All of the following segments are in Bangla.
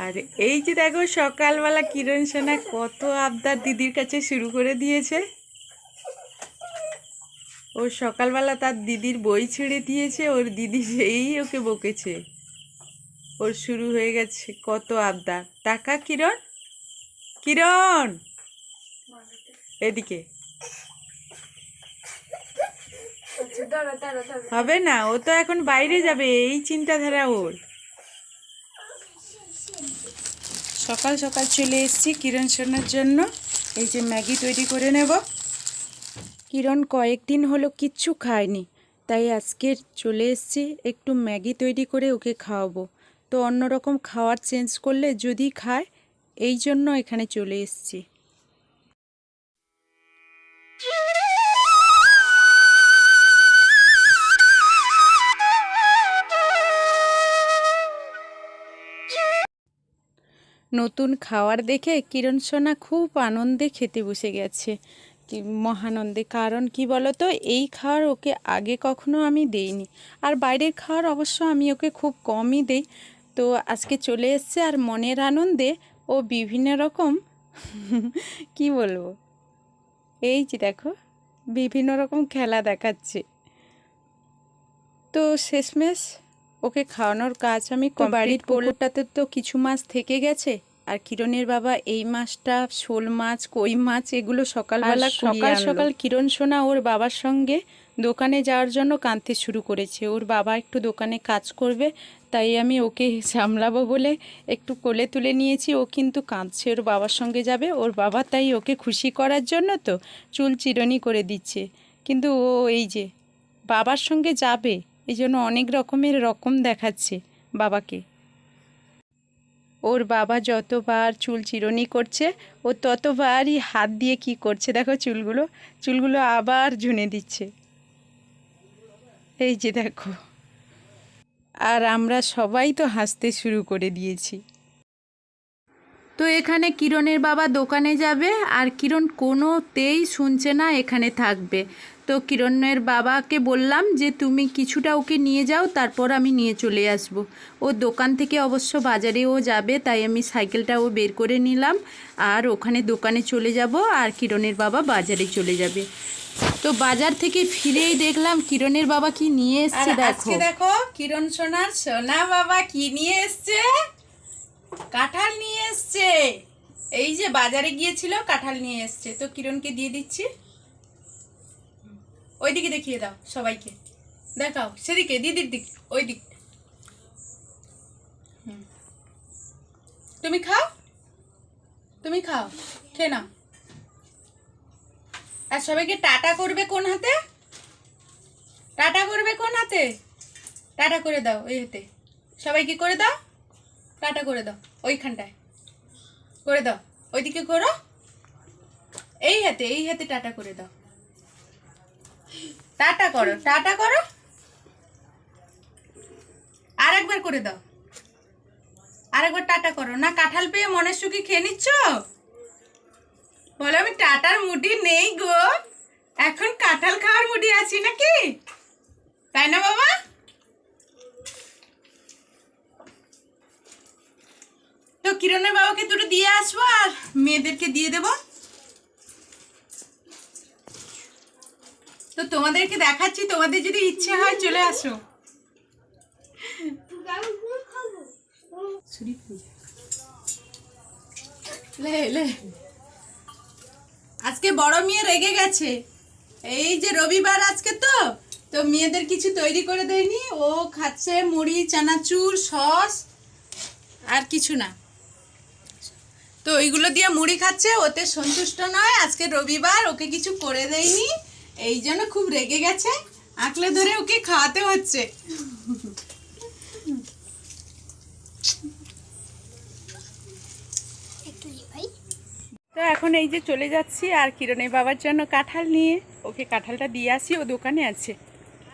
আর এই যে দেখো সকালবেলা কিরণ সেনা কত আবদার দিদির কাছে শুরু করে দিয়েছে। ও সকালবেলা তার দিদির বই ছেড়ে দিয়েছে ওর দিদি সেই ওকে বকেছে। ওর শুরু হয়ে গেছে কত আবদার। টাকা কিরণ? কিরণ! এদিকে। হবে না ও তো এখন বাইরে যাবে এই চিন্তাধারা ওর। সকাল সকাল চলে এসেছি কিরণ সোনার জন্য। এই যে ম্যাগি তৈরি করে নেব। কিরণ কয়েকদিন হলো কিচ্ছু খায়নি, তাই আজকে চলে এসেছি একটু ম্যাগি তৈরি করে ওকে খাওয়াবো। তো অন্যরকম খাওয়ার চেঞ্জ করলে যদি খায়, এই জন্য এখানে চলে এসেছি। নতুন খাওয়ার দেখে কিরণ সোনা খুব আনন্দে খেতে বসে গেছে। মহানন্দে, কারণ কি বলতো, এই খাওয়ার ওকে আগে কখনো আমি দেইনি। আর বাইরের খাওয়ার অবশ্য আমি ওকে খুব কমই দেই। তো আজকে চলে এসছে আর মনের আনন্দে ও বিভিন্ন রকম কি বলব? এই যে দেখো, বিভিন্ন রকম খেলা দেখাচ্ছে। তো শেষমেশ ওকে খাওয়ানোর কাজ আমি বাড়ির পোলটাতে তো কিছু মাছ থেকে গেছে। আর কিরণের বাবা এই মাছটা শোল মাছ কই মাছ এগুলো সকালবেলা সকাল সকাল কিরণ সোনা ওর বাবার সঙ্গে দোকানে যাওয়ার জন্য কাঁদতে শুরু করেছে। ওর বাবা একটু দোকানে কাজ করবে তাই আমি ওকে সামলাবো বলে একটু কোলে তুলে নিয়েছি। ও কিন্তু কাঁদছে ওর বাবার সঙ্গে যাবে ওর বাবা তাই ওকে খুশি করার জন্য তো চুল চিরনি করে দিচ্ছে। কিন্তু ও এই যে বাবার সঙ্গে যাবে এই জন্য অনেক রকমের রকম দেখাচ্ছে বাবাকে। ওর বাবা যতবার চুল চিরনি করছে, ও ততবারই হাত দিয়ে কি করছে, দেখো চুলগুলো চুলগুলো আবার ঝুনে দিচ্ছে। এই যে দেখো। আর আমরা সবাই তো হাসতে শুরু করে দিয়েছি। তো এখানে কিরণের বাবা দোকানে যাবে আর কিরণ কোনোতেই শুনছে না এখানে থাকবে। তো কিরণের বাবাকে বললাম যে তুমি কিছুটা ওকে নিয়ে যাও তারপর আমি নিয়ে চলে আসব। ও দোকান থেকে অবশ্য বাজারে ও যাবে তাই আমি সাইকেলটাও বের করে নিলাম আর ওখানে দোকানে চলে যাব আর কিরণের বাবা বাজারে চলে যাবে। তো বাজার থেকে ফিরেই দেখলাম কিরণের বাবা কি নিয়ে এসছে দেখো। দেখো কিরণ সোনার সোনা বাবা কি নিয়ে এসছে? কাঁঠাল নিয়ে এসছে। এই যে বাজারে গিয়েছিল, কাঁঠাল নিয়ে এসছে। তো কিরণকে দিয়ে দিচ্ছি। ওইদিকে দেখিয়ে দাও সবাইকে। দেখাও, সেদিকে, দিদির দিক ওই দিক। তুমি খাও? তুমি খাও, খেয়ে নাও। আর সবাইকে টাটা করবে কোন হাতে? টাটা করবে কোন হাতে? টাটা করে দাও ওই হাতে। সবাইকে করে দাও? টাটা করে দাও, ওইখানটায়। করে দাও, ওইদিকে করো। এই হাতে এই হাতে টাটা করে দাও। টাটা করো টাটা করো। আর একবার করে দাও। আর একবার টাটা করো। না, কাঁঠাল পেয়ে মনের সুখী খেয়ে নিচ্ছ? বলো, আমি টাটার মুডি নেই গো। এখন কাঁঠাল খাওয়ার মুডি আছি নাকি? তাই না বাবা? তো কিরণের বাবাকে দুটো দিয়ে আসব আর মেয়েদেরকে দিয়ে দেব। তো তোমাদেরকে দেখাচ্ছি, তোমাদের যদি ইচ্ছে হয় চলে আসো। আজকে বড় মেয়ে রেগে গেছে। এই যে রবিবার আজকে তো তো মেয়েদের কিছু তৈরি করে দেয়নি। ও খাচ্ছে মুড়ি, চানাচুর, সস আর কিছু না। তো ওইগুলো দিয়ে মুড়ি খাচ্ছে ওতে সন্তুষ্ট নয় আজকে রবিবার ওকে কিছু করে দেয়নি এই জন্য খুব রেগে গেছে আঁকলে ধরে ওকে খাওয়াতে হচ্ছে। তো এখন এই যে চলে যাচ্ছি আর কিরণের বাবার জন্য কাঁঠাল নিয়ে ওকে কাঁঠালটা দিয়ে আসি ও দোকানে আছে।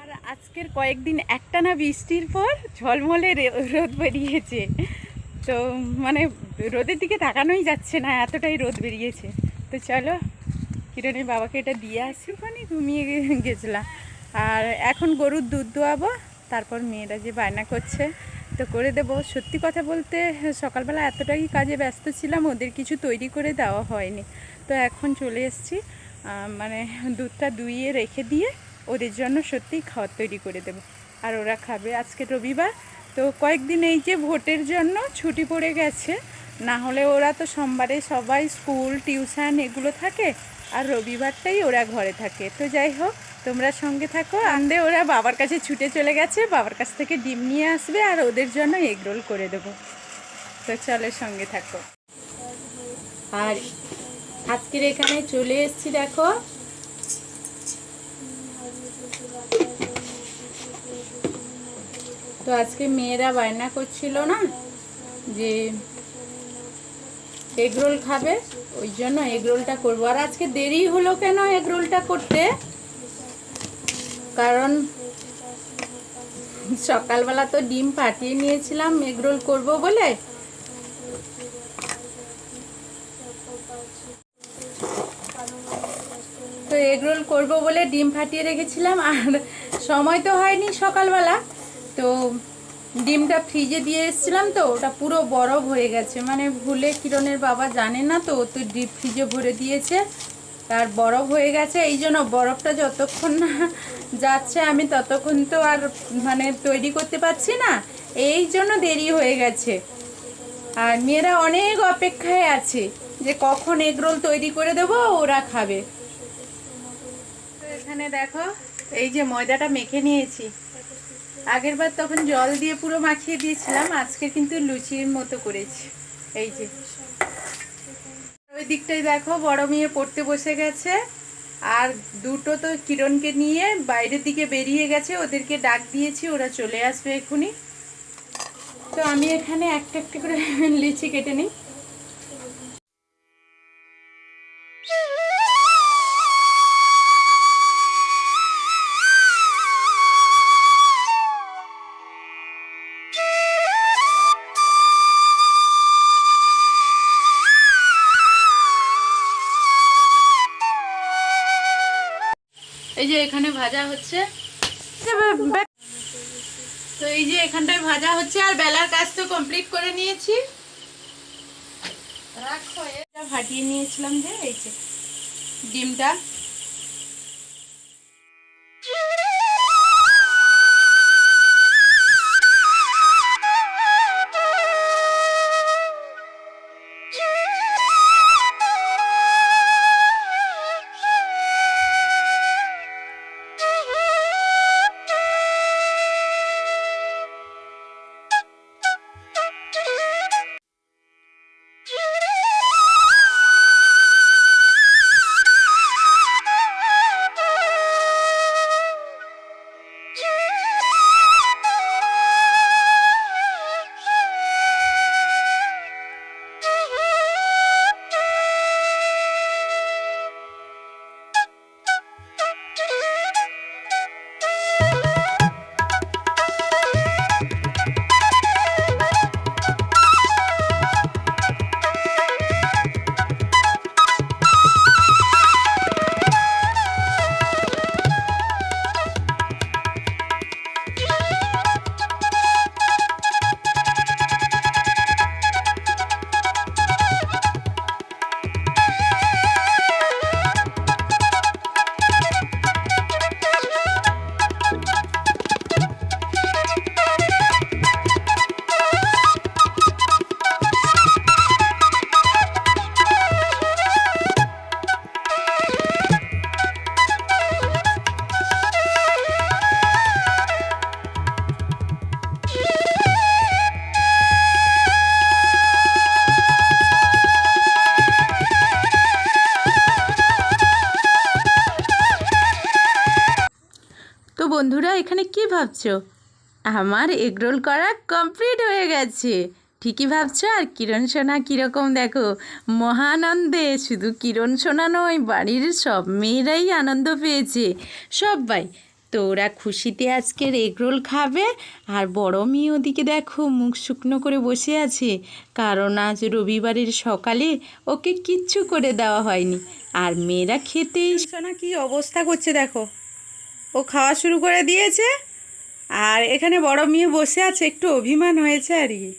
আর আজকের কয়েকদিন একটানা বৃষ্টির পর ঝলমলে রে- রোদ বেরিয়েছে। তো মানে রোদের দিকে তাকানোই যাচ্ছে না, এতটাই রোদ বেরিয়েছে। তো চলো, কিরণের বাবাকে এটা দিয়ে আসি, ওখানে ঘুমিয়ে গেছিলাম। আর এখন গরুর দুধ দোয়াবো, তারপর মেয়েরা যে বায়না করছে, তো করে দেব। সত্যি কথা বলতে, সকালবেলা এতটাই কাজে ব্যস্ত ছিলাম, ওদের কিছু তৈরি করে দেওয়া হয়নি। তো এখন চলে এসেছি মানে দুধটা দুইয়ে রেখে দিয়ে ওদের জন্য সত্যিই খাবার তৈরি করে দেব। আর ওরা খাবে আজকে রবিবার তো কয়েকদিন এই যে ভোটের জন্য ছুটি পড়ে গেছে, না হলে ওরা তো সোমবারে সবাই স্কুল, টিউশন এগুলো থাকে আর রবিবারটাই ওরা ঘরে থাকে। তো যাই হোক, তোমরা সঙ্গে থাকো আন্দে ওরা বাবার কাছে ছুটে চলে গেছে, বাবার কাছ থেকে ডিম নিয়ে আসবে আর ওদের জন্য এগ রোল করে দেবো। তো চলো সঙ্গে থাকো। আর আজকের এখানে চলে এসেছি, দেখো। তো আজকে মেয়েরা বায়না করছিল না যে এগ রোল খাবে, ওই জন্য এগ রোলটা করব। আর আজকে দেরি হলো কেন এগ রোলটা করতে? কারণ সকালবেলা তো ডিম ফাটিয়ে নিয়েছিলাম এগ রোল করব বলে। তো এগ রোল করব বলে ডিম ফাটিয়ে রেখেছিলাম, আর সময় তো হয়নি সকালবেলা। তো ডিমটা ফ্রিজে দিয়ে এসেছিলাম তো, ওটা পুরো বরফ হয়ে গেছে। মানে ভুলে কিরণের বাবা জানে না তো তো ডিপ ফ্রিজে ভরে দিয়েছে। আর বরফ হয়ে গেছে, এই জন্য বরফটা যতক্ষণ না যাচ্ছে, আমি ততক্ষণ তো আর মানে তৈরি করতে পারছি না। এই জন্য দেরি হয়ে গেছে। আর মেয়েরা অনেক অপেক্ষায় আছে যে কখন এগরোল তৈরি করে দেবো, ওরা খাবে। তো এখানে দেখো, এই যে ময়দাটা মেখে নিয়েছি। আগের বার তখন জল দিয়ে পুরো মাখিয়ে দিয়েছিলাম, আজকে কিন্তু লুচির মতো করেছি। এই যে। ওই দিকটাই দেখো, বড় মেয়ে পড়তে বসে গেছে, আর দুটো তো কিরণকে নিয়ে বাইরের দিকে বেরিয়ে গেছে, ওদেরকে ডাক দিয়েছি, ওরা চলে আসবে এক্ষুনি তো আমি এখানে একটা একটা করে লিচি কেটে নিই। এই যে এখানে ভাজা হচ্ছে। তো এই যে এখানটায় ভাজা হচ্ছে আর বেলার কাজ তো কমপ্লিট করে নিয়েছি। রাখো এটা ফাটিয়ে নিয়েছিলাম যে এই যে ডিমটা। ভাবছ? আমার এগরোল করা কমপ্লিট হয়ে গেছে। ঠিকই ভাবছ? আর কিরণ সোনা কীরকম দেখো? মহানন্দে, শুধু কিরণ সোনা নয়, বাড়ির সব মেয়েরাই আনন্দ পেয়েছে। সবাই তো ওরা খুশিতে আজকের এগরোল খাবে, আর বড় মেয়ে ওদিকে দেখো মুখ শুকনো করে বসে আছে। কারণ আজ রবিবারের সকালে ওকে কিচ্ছু করে দেওয়া হয়নি। আর মেয়েরা খেতেই সোনা কি অবস্থা করছে দেখো? ও খাওয়া শুরু করে দিয়েছে? আর এখানে বড় মেয়ে বসে আছে একটু অভিমান হয়েছে আর কি।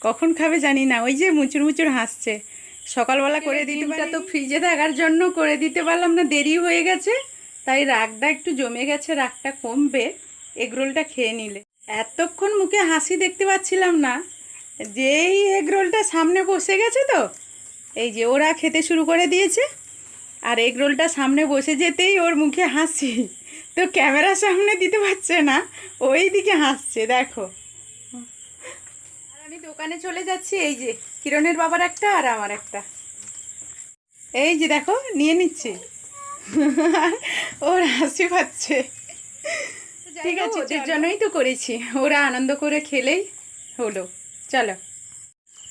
কখন খাবে জানি না। ওই যে মুচুর মুচুর হাসছে। সকালবেলা করে দিতে পারি তো ফ্রিজে থাকার জন্য করে দিতে পারলাম না দেরি হয়ে গেছে। তাই রাগটা একটু জমে গেছে রাগটা কমবে। এগরোলটা খেয়ে নিলে। এতক্ষণ মুখে হাসি দেখতে পাচ্ছিলাম না। যেই এগরোলটা সামনে বসে গেছে তো এই যে ওরা খেতে শুরু করে দিয়েছে। আর এগরোলটা সামনে বসে যেতেই ওর মুখে হাসি। তো ক্যামেরার সামনে দিতে পারছে না ওই দিকে হাসছে দেখো। আর আমি দোকানে চলে যাচ্ছি এই যে কিরণের বাবার একটা আর আমার একটা। এই যে দেখো নিয়ে নিচ্ছে। ওর হাসি পাচ্ছে। ঠিক আছে ওদের জন্যই তো করেছি। ওরা আনন্দ করে খেলেই হলো। চলো।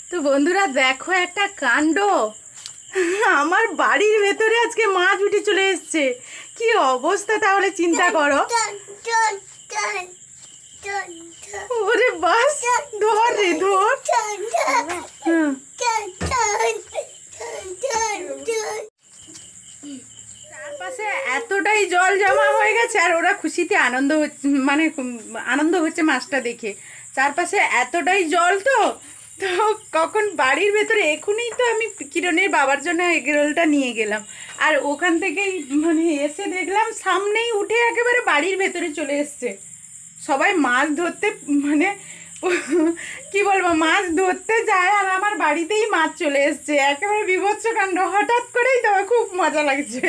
তো বন্ধুরা দেখো একটা কাণ্ড। আমার বাড়ির ভেতরে আজকে মাছ উঠে চলে এসছে। কি অবস্থা তাহলে চিন্তা করো। ওরে বাস ধর রে ধর। হুম। চারপাশে এতটাই জল জমা হয়ে গেছে আর ওরা খুশিতে আনন্দ হচ্ছে মানে আনন্দ হচ্ছে মাছটা দেখে। চারপাশে এতটাই জল তো তো কখন বাড়ির ভেতরে এখনই তো আমি কিরণের বাবার জন্য এগরোলটা নিয়ে গেলাম। আর ওখান থেকেই মানে এসে দেখলাম সামনেই উঠে একেবারে বাড়ির ভেতরে চলে এসছে। সবাই মাছ ধরতে মানে কি বলব, মাছ ধরতে যায় আর আমার বাড়িতেই মাছ চলে এসছে। একেবারে বিভৎস কাণ্ড। হঠাৎ করেই তো খুব মজা লাগছে।